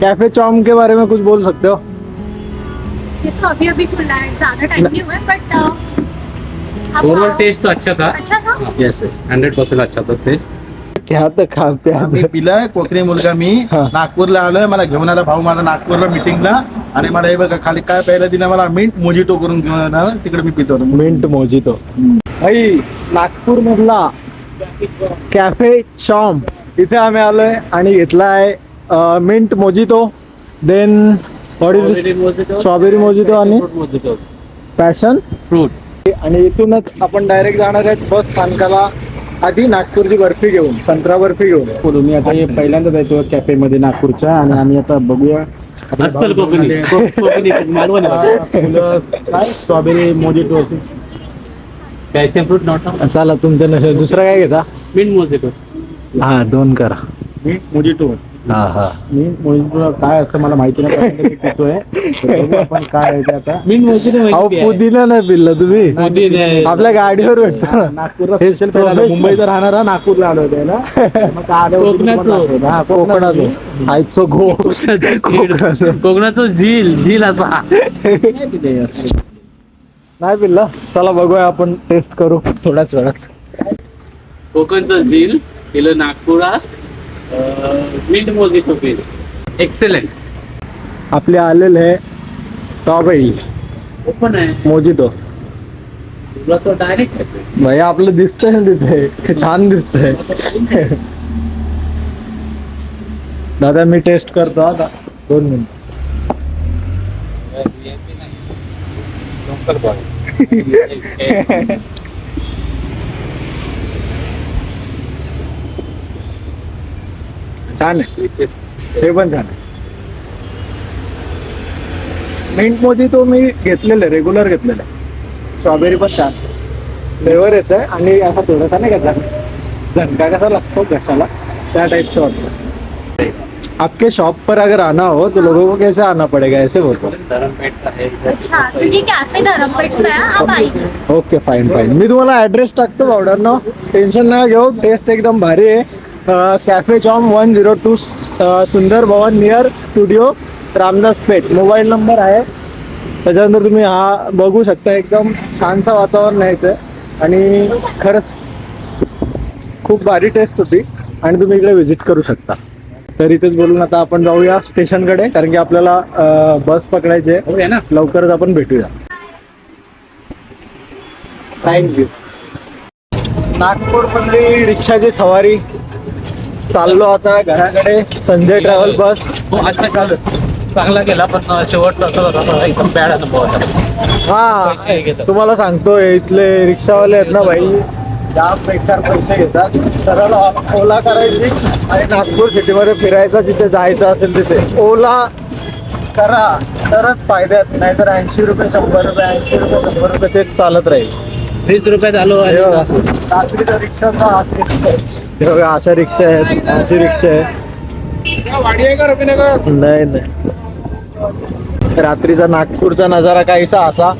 Cafe Chaum के बारे में कुछ बोल सकते हो? ये तो अभी अभी खुला है ज्यादा टाइम नहीं हुआ है बट ओवरऑल टेस्ट तो अच्छा था। अच्छा था? यस यस हंड्रेड पर्सेंट अच्छा था ते क्या तर खा मी पिलाय कोकणी मुलगा मी. हा. नागपूरला आलोय मला घेऊन आला भाऊ माझा नागपूरला मिटिंगला आणि मला हे बघा खाली काय पहिलं दिलं मला मिंट मोजिटो करून घेऊन आला तिकडे मी पितो. मिंट मोजितो भाई नागपूर मधला कॅफे चॉम. इथे आम्ही आलोय आणि घेतला आहे mint mojito then what is strawberry mojito आणि पॅशन फ्रूट आणि इथूनच आपण डायरेक्ट जाणार आहेत बस स्थानकाला आधी नागपूरची बर्फी घेऊन संत्रा बर्फी घेऊन. बोलू मी आता हे पहिल्यांदाच येतो कॅफे मध्ये नागपूरच्या आणि आम्ही आता बघूया. अस्सल कोकणी. कोकणी. मालवणी हा, काय? Strawberry mojito passion fruit not चला तुमच्या दुसरं काय घेता? मिंट मोजिटो हा दोन करा. मी मोजिटो हा हा मी मोजिटो काय असं मला माहिती नाही मी पितोय. आपण काय आहे ते आता. अहो पुदिना नाही पिल्ला तुम्ही. पुदिना. आपल्या गाडीवर भेटतो. नागपूरला स्पेशल. मुंबईचा राहणारा नागपूरला आलो होतो ना मग काय आल्यावरती कोकणाचं. हा, आयचो गो कोकणाचं. कोकणाचं. झील. झील असा नाही पिल्ला. चला बघूया आपण टेस्ट करू. थोड्याच वेळात. कोकणचं झील केलं नागपुरात. मिंट मोजिटो केलं एक्सेलेंट आपले आलेले आहे स्ट्रॉबेरी. ओपन आहे. तुला तो डायरेक्ट भैया आपलं दिसतंय ना तिथे. छान दिसतंय. दादा मी टेस्ट करतो आता दोन मिनिट. छान आहे हे पण छान आहे मिंटमध्ये तो मी घेतलेलं आहे रेग्युलर घेतलेलं. आहे स्ट्रॉबेरी पण छान. फ्लेवर येत आहे आणि असा थोडासा नाही का झण झणका कसा लागतो घशाला त्या टाइपचं वाटतं. आपके शॉप पर अगर आना हो तो लोगों को कैसे आना पड़ेगा? ऐसे बोलतो. धरमपेठ का अच्छा तो ये कैफे धरमपेट में है आप आइए। ओके फाईन फाईन मी तुम्हाला ॲड्रेस टाकतो पावडरनं टेन्शन नका घेऊ टेस्ट एकदम भारी आहे. Cafe Chom one zero two Sundar Bhavan near studio Ramdas Peth. Mobile number आहे. त्याच्यानंतर तुम्ही हा बघू शकता एकदम छानसा वातावरण आहे इथे. आणि खरंच खूप भारी टेस्ट होती. आणि तुम्ही इकडे व्हिजिट करू शकता. तर इथेच बोलून आता आपण जाऊया स्टेशनकडे कारण की आपल्याला बस पकडायची आहे. लवकरच आपण भेटूया. थँक्यू नागपूर मधली रिक्षाची सवारी. चाललो आता घराकडे संजय ट्रॅव्हल बस आता काल चांगला केला पण शेवटचा असं एकदम बॅड अनुभव होता. हा. तुम्हाला सांगतो इथले रिक्षावाले आहेत ना जाम बेकार पैसे घेतात. सरळ ओला करायची आणि नागपूर सिटीमध्ये फिरायचं जिथे जायचं असेल तिथे. ओला? करा. तरच फायद्यात. नाहीतर ऐंशी रुपये शंभर रुपये ऐंशी रुपये शंभर रुपये तेच चालत राहील. वीस रुपयात आलो बघा, रिक्षा अशा रिक्षा आहेत अशी रिक्षा आहे. नाही नाही. रात्रीचा नागपूरचा नजारा काहीसा असा.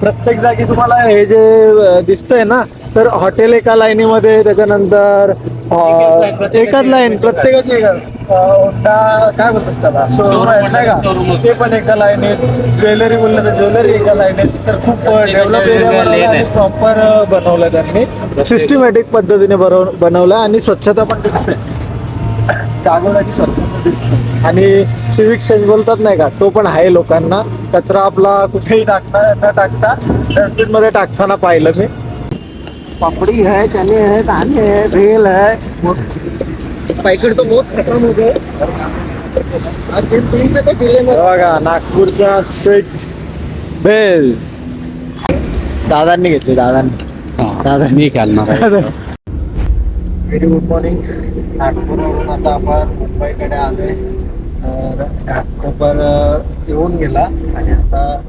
प्रत्येक जागी तुम्हाला हे जे दिसतंय ना तर हॉटेल एका लाईनीमध्ये त्याच्यानंतर अं, एकाच लाईन प्रत्येकाची एक अं, होंडा काय बोलतात त्याला? शोरूम आहेत नाही. का? ते पण एका लाईनीत ज्वेलरी बोललं तर ज्वेलरी एका लाईनीत तर खूप डेव्हलप. प्रॉपर बनवलं त्यांनी. सिस्टमॅटिक पद्धतीने बनव बनवलं आणि स्वच्छता पण दिसते. जागोजागी स्वच्छता दिसते. आणि सिविक सेन्स बोलतात नाही का? तो पण आहे लोकांना. कचरा आपला कुठेही टाकता न टाकता डस्टबिनमध्ये टाकताना पाहिलं मी. पापड़ी है चने है दाने है भेल है। पैकेट तो बहुत खत्म हो गए बघा नागपूरच्या स्ट्रीट भेल। दादांनी घेतली दादांनी. दादा मी घालणार आहे. व्हेरी गुड मॉर्निंग नागपूरवरून आता आपण मुंबईकडे आलोय. तर घाटकोपर येऊन गेला. आणि आता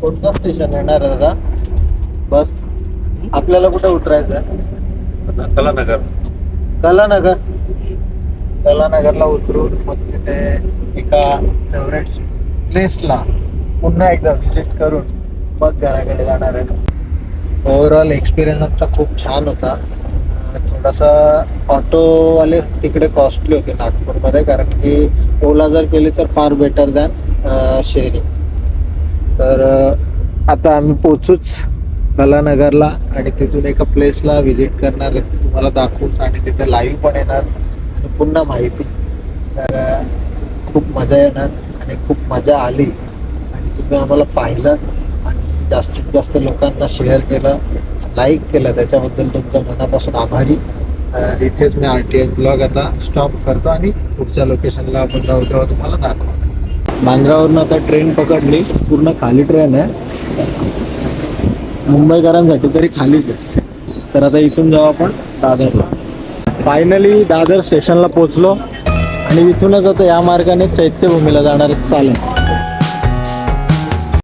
कोणतं स्टेशन येणार आहे दादा? बस आपल्याला कुठे उतरायचं आहे? कलानगर. कलानगर? कलानगरला उतरून मग तिथे एका फेवरेट प्लेसला पुन्हा एकदा व्हिजिट करून मग घराकडे जाणार आहेत ओव्हरऑल एक्सपिरियन्स आमचा खूप छान होता. अं, थोडासा ऑटोवाले तिकडे कॉस्टली होते नागपूरमध्ये कारण की ओला जर केली तर फार बेटर दॅन शेअरिंग तर अ, आता आम्ही पोचूच कलानगरला आणि तिथून एका प्लेसला व्हिजिट करणार आहे. तुम्हाला दाखवूच आणि तिथे लाईव्ह पण येणार. आणि पुन्हा माहिती. तर खूप मजा येणार आणि खूप मजा आली. आणि तुम्ही आम्हाला पाहिलं आणि जास्तीत जास्त लोकांना शेअर केलं लाईक केलं. त्याच्याबद्दल तुमच्या मनापासून आभारी. तर इथेच मी आर टी एस ब्लॉग आता स्टॉप करतो आणि पुढच्या लोकेशनला आपण जाऊ तेव्हा तुम्हाला दाखवतो. बांद्रावरून आता ट्रेन पकडली. पूर्ण खाली ट्रेन आहे. मुंबईकरांसाठी तरी खालीच आहे. तर आता इथून जाऊ आपण दादरला. फायनली दादर स्टेशनला पोचलो आणि इथूनच आता या मार्गाने चैत्यभूमीला जाणार चालेल.